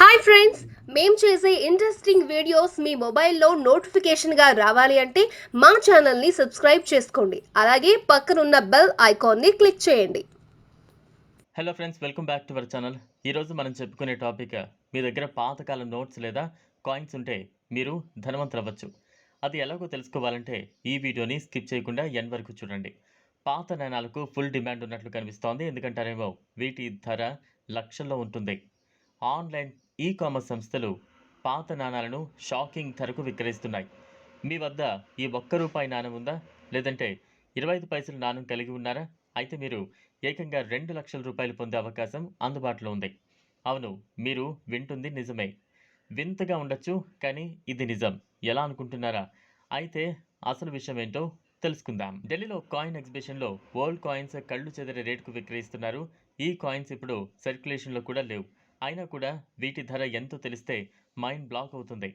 Hi friends మేము చేసే interesting videos మీ మొబైల్లో నోటిఫికేషన్గా రావాలి అంటే మా ఛానల్ని సబ్స్క్రైబ్ చేసుకోండి. అలాగే పక్కనున్న బెల్ ఐకాన్ని క్లిక్ చేయండి. Hello friends welcome back to our channel ఈరోజు మనం చెప్పుకునే టాపిక్ మీ దగ్గర పాతకాలం నోట్స్ లేదా కాయిన్స్ ఉంటే మీరు ధనవంతులు అవ్వచ్చు అది ఎలాగో తెలుసుకోవాలంటే ఈ వీడియోని స్కిప్ చేయకుండా ఎన్ వరకు చూడండి. పాత నాణాలకు ఫుల్ డిమాండ్ ఉన్నట్లు కనిపిస్తోంది. ఎందుకంటారేమో వీటి ధర లక్షల్లో ఉంటుంది. ఆన్లైన్ ఈ కామర్స్ సంస్థలు పాత నాణాలను షాకింగ్ ధరకు విక్రయిస్తున్నాయి. మీ వద్ద ఈ ఒక్క రూపాయి నాణం ఉందా? లేదంటే ఇరవై ఐదు పైసల నాణం కలిగి ఉన్నారా? అయితే మీరు ఏకంగా రెండు లక్షల రూపాయలు పొందే అవకాశం అందుబాటులో ఉంది. అవును మీరు వింటుంది నిజమే. వింతగా ఉండొచ్చు కానీ ఇది నిజం. ఎలా అనుకుంటున్నారా? అయితే అసలు విషయం ఏంటో తెలుసుకుందాం. ఢిల్లీలో కాయిన్ ఎగ్జిబిషన్లో ఓల్డ్ కాయిన్స్ కళ్ళు చెదిరే రేటుకు విక్రయిస్తున్నారు. ఈ కాయిన్స్ ఇప్పుడు సర్క్యులేషన్లో కూడా లేవు. అయినా కూడా వీటి ధర ఎంతో తెలిస్తే మైండ్ బ్లాక్ అవుతుంది.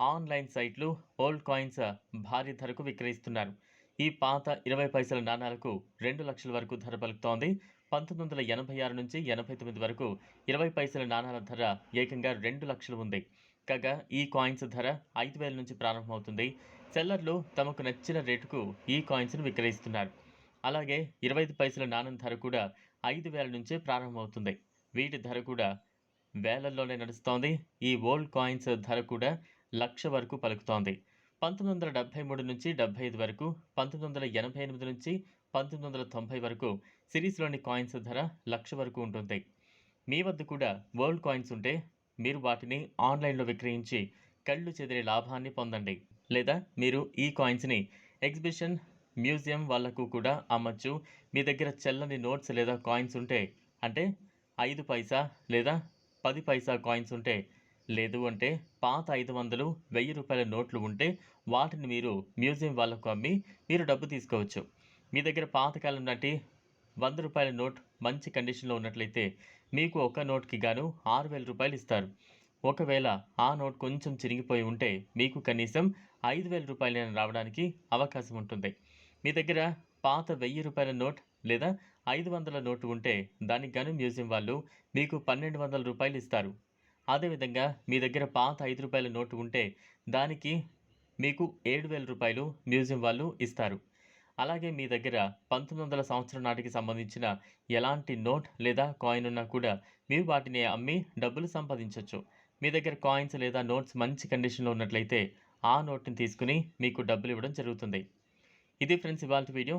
ఆన్లైన్ సైట్లు ఓల్డ్ కాయిన్స్ భారీ ధరకు విక్రయిస్తున్నారు. ఈ పాత ఇరవై పైసల నాణాలకు రెండు లక్షల వరకు ధర పలుకుతోంది. పంతొమ్మిది వందల ఎనభై ఆరు నుంచి ఎనభై తొమ్మిది వరకు ఇరవై పైసల నాణాల ధర ఏకంగా రెండు లక్షలు ఉంది. కాగా ఈ కాయిన్స్ ధర ఐదు వేల నుంచి ప్రారంభమవుతుంది. సెల్లర్లు తమకు నచ్చిన రేటుకు ఈ కాయిన్స్ను విక్రయిస్తున్నారు. అలాగే ఇరవై ఐదు పైసల నాణం ధర కూడా ఐదు వేల నుంచే ప్రారంభమవుతుంది. వీటి ధర కూడా వేలల్లోనే నడుస్తోంది. ఈ ఓల్డ్ కాయిన్స్ ధర కూడా లక్ష వరకు పలుకుతోంది. పంతొమ్మిది వందల డెబ్బై మూడు నుంచి డెబ్బై ఐదు వరకు పంతొమ్మిది వందల ఎనభై ఎనిమిది నుంచి పంతొమ్మిది వందల తొంభై వరకు సిరీస్లోని కాయిన్స్ ధర లక్ష వరకు ఉంటుంది. మీ వద్ద కూడా వరల్డ్ కాయిన్స్ ఉంటే మీరు వాటిని ఆన్లైన్లో విక్రయించి కళ్ళు చెదిరే లాభాన్ని పొందండి. లేదా మీరు ఈ కాయిన్స్ని ఎగ్జిబిషన్ మ్యూజియం వాళ్ళకు కూడా అమ్మచ్చు. మీ దగ్గర చెల్లని నోట్స్ లేదా కాయిన్స్ ఉంటే అంటే ఐదు పైసా లేదా పది పైసా కాయిన్స్ ఉంటే లేదు అంటే పాత ఐదు వందలు వెయ్యి రూపాయల నోట్లు ఉంటే వాటిని మీరు మ్యూజియం వాళ్ళకు అమ్మి మీరు డబ్బు తీసుకోవచ్చు. మీ దగ్గర పాతకాలం నాటి వంద రూపాయల నోట్ మంచి కండిషన్లో ఉన్నట్లయితే మీకు ఒక నోట్కి గాను ఆరు వేల రూపాయలు ఇస్తారు. ఒకవేళ ఆ నోట్ కొంచెం చిరిగిపోయి ఉంటే మీకు కనీసం ఐదు వేల రూపాయలైనా రావడానికి అవకాశం ఉంటుంది. మీ దగ్గర పాత వెయ్యి రూపాయల నోట్ లేదా ఐదు వందల నోటు ఉంటే దానికి గాను మ్యూజియం వాళ్ళు మీకు పన్నెండు వందల రూపాయలు ఇస్తారు. అదేవిధంగా మీ దగ్గర పాత ఐదు రూపాయల నోటు ఉంటే దానికి మీకు ఏడు వేల రూపాయలు మ్యూజియం వాళ్ళు ఇస్తారు. అలాగే మీ దగ్గర పంతొమ్మిది వందల సంవత్సరం నాటికి సంబంధించిన ఎలాంటి నోట్ లేదా కాయిన్ ఉన్నా కూడా మీరు వాటిని అమ్మి డబ్బులు సంపాదించవచ్చు మీ దగ్గర కాయిన్స్ లేదా నోట్స్ మంచి కండిషన్లో ఉన్నట్లయితే ఆ నోట్ని తీసుకుని మీకు డబ్బులు ఇవ్వడం జరుగుతుంది. ఇది ఫ్రెండ్స్ ఇవాళ వీడియో.